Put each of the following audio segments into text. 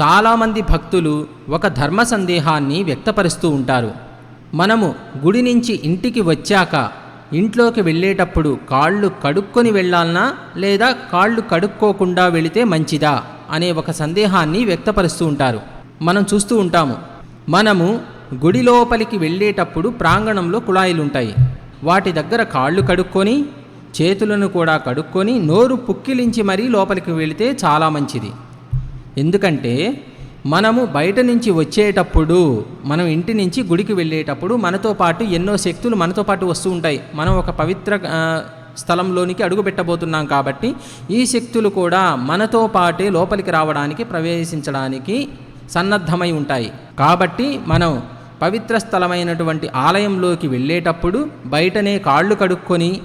చాలామంది భక్తులు ఒక ధర్మ సందేహాన్ని వ్యక్తపరుస్తూ ఉంటారు. మనము గుడి నుంచి ఇంటికి వచ్చాక ఇంట్లోకి వెళ్ళేటప్పుడు కాళ్ళు కడుక్కొని వెళ్ళాలనా లేదా కాళ్ళు కడుక్కోకుండా వెళితే మంచిదా అనే ఒక సందేహాన్ని వ్యక్తపరుస్తూ ఉంటారు. మనం చూస్తూ ఉంటాము. మనము గుడి లోపలికి వెళ్ళేటప్పుడు ప్రాంగణంలో కుళాయిలు ఉంటాయి వాటి దగ్గర కాళ్ళు కడుక్కొని చేతులను కూడా కడుక్కొని నోరు పుక్కిలించి మరీ లోపలికి వెళితే చాలా మంచిది. ఎందుకంటే మనము బయట నుంచి వచ్చేటప్పుడు మనం ఇంటి నుంచి గుడికి వెళ్ళేటప్పుడు మనతో పాటు ఎన్నో శక్తులు మనతో పాటు వస్తూ ఉంటాయి. మనం ఒక పవిత్ర స్థలంలోనికి అడుగు పెట్టబోతున్నాం కాబట్టి ఈ శక్తులు కూడా మనతో పాటే లోపలికి రావడానికి ప్రవేశించడానికి సన్నద్ధమై ఉంటాయి. కాబట్టి మనం పవిత్ర స్థలమైనటువంటి ఆలయంలోకి వెళ్ళేటప్పుడు బయటనే కాళ్ళు కడుక్కొని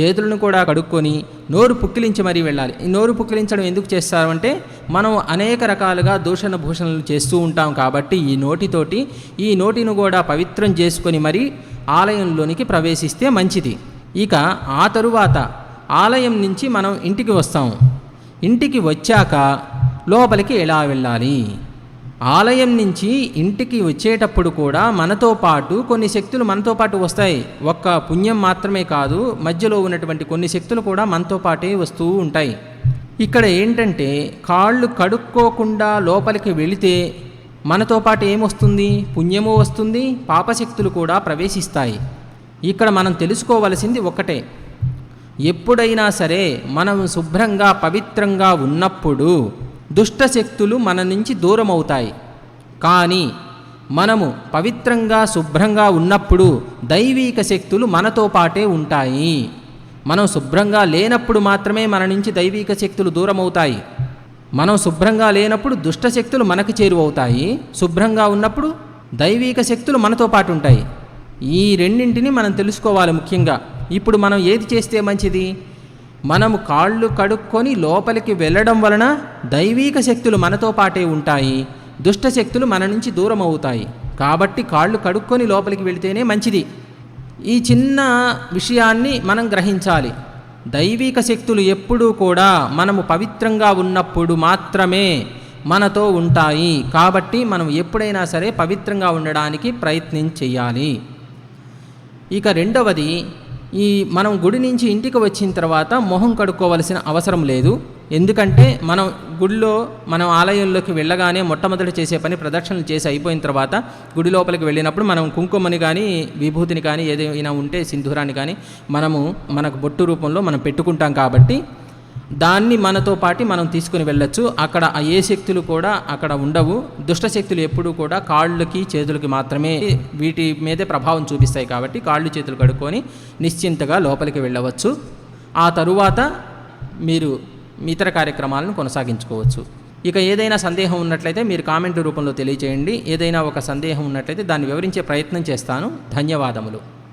చేతులను కూడా కడుక్కొని నోరు పుక్కిలించి మరీ వెళ్ళాలి. ఈ నోరు పుక్కిలించడం ఎందుకు చేస్తారంటే మనం అనేక రకాలుగా దూషణ భూషణలు చేస్తూ ఉంటాం కాబట్టి ఈ నోటితోటి ఈ నోటిని కూడా పవిత్రం చేసుకొని మరీ ఆలయంలోనికి ప్రవేశిస్తే మంచిది. ఇక ఆ తరువాత ఆలయం నుంచి మనం ఇంటికి వస్తాము ఇంటికి వచ్చాక లోపలికి ఎలా వెళ్ళాలి? ఆలయం నుంచి ఇంటికి వచ్చేటప్పుడు కూడా మనతో పాటు కొన్ని శక్తులు మనతో పాటు వస్తాయి. ఒక్క పుణ్యం మాత్రమే కాదు మధ్యలో ఉన్నటువంటి కొన్ని శక్తులు కూడా మనతో పాటే వస్తూ ఉంటాయి. ఇక్కడ ఏంటంటే కాళ్ళు కడుక్కోకుండా లోపలికి వెళితే మనతో పాటు ఏమొస్తుంది? పుణ్యము వస్తుంది పాపశక్తులు కూడా ప్రవేశిస్తాయి. ఇక్కడ మనం తెలుసుకోవలసింది ఒకటే. ఎప్పుడైనా సరే మనం శుభ్రంగా పవిత్రంగా ఉన్నప్పుడు దుష్టశక్తులు మన నుంచి దూరం అవుతాయి కానీ మనము పవిత్రంగా శుభ్రంగా ఉన్నప్పుడు దైవీక శక్తులు మనతో పాటే ఉంటాయి. మనం శుభ్రంగా లేనప్పుడు మాత్రమే మన నుంచి దైవీక శక్తులు దూరం అవుతాయి మనం శుభ్రంగా లేనప్పుడు దుష్ట శక్తులు మనకు చేరువవుతాయి. శుభ్రంగా ఉన్నప్పుడు దైవీక శక్తులు మనతో పాటు ఉంటాయి. ఈ రెండింటిని మనం తెలుసుకోవాలి ముఖ్యంగా. ఇప్పుడు మనం ఏది చేస్తే మంచిది? మనము కాళ్ళు కడుక్కొని లోపలికి వెళ్ళడం వలన దైవీక శక్తులు మనతో పాటే ఉంటాయి. దుష్ట శక్తులు మన నుంచి దూరం అవుతాయి కాబట్టి కాళ్ళు కడుక్కొని లోపలికి వెళితేనే మంచిది. ఈ చిన్న విషయాన్ని మనం గ్రహించాలి. దైవిక శక్తులు ఎప్పుడూ కూడా మనము పవిత్రంగా ఉన్నప్పుడు మాత్రమే మనతో ఉంటాయి. కాబట్టి మనం ఎప్పుడైనా సరే పవిత్రంగా ఉండడానికి ప్రయత్నం చేయాలి. ఇక రెండవది ఈ మనం గుడి నుంచి ఇంటికి వచ్చిన తర్వాత మొహం కడుక్కోవలసిన అవసరం లేదు. ఎందుకంటే మనం గుడిలో మనం ఆలయంలోకి వెళ్ళగానే మొట్టమొదటి చేసే పని ప్రదక్షిణలు చేసి అయిపోయిన తర్వాత గుడి లోపలికి వెళ్ళినప్పుడు మనం కుంకుమని కానీ విభూతిని కానీ ఏదైనా ఉంటే సింధూరాన్ని కానీ మనము మనకు బొట్టు రూపంలో మనం పెట్టుకుంటాం కాబట్టి దాన్ని మనతో పాటి మనం తీసుకుని వెళ్ళొచ్చు. అక్కడ ఏ శక్తులు కూడా అక్కడ ఉండవు. దుష్ట శక్తులు ఎప్పుడూ కూడా కాళ్ళకి చేతులకి మాత్రమే వీటి మీదే ప్రభావం చూపిస్తాయి కాబట్టి కాళ్ళు చేతులు కడుక్కొని నిశ్చింతగా లోపలికి వెళ్ళవచ్చు. ఆ తరువాత మీరు ఇతర కార్యక్రమాలను కొనసాగించుకోవచ్చు. ఇక ఏదైనా సందేహం ఉన్నట్లయితే మీరు కామెంట్ రూపంలో తెలియజేయండి ఏదైనా ఒక సందేహం ఉన్నట్లయితే దాన్ని వివరించే ప్రయత్నం చేస్తాను. ధన్యవాదములు.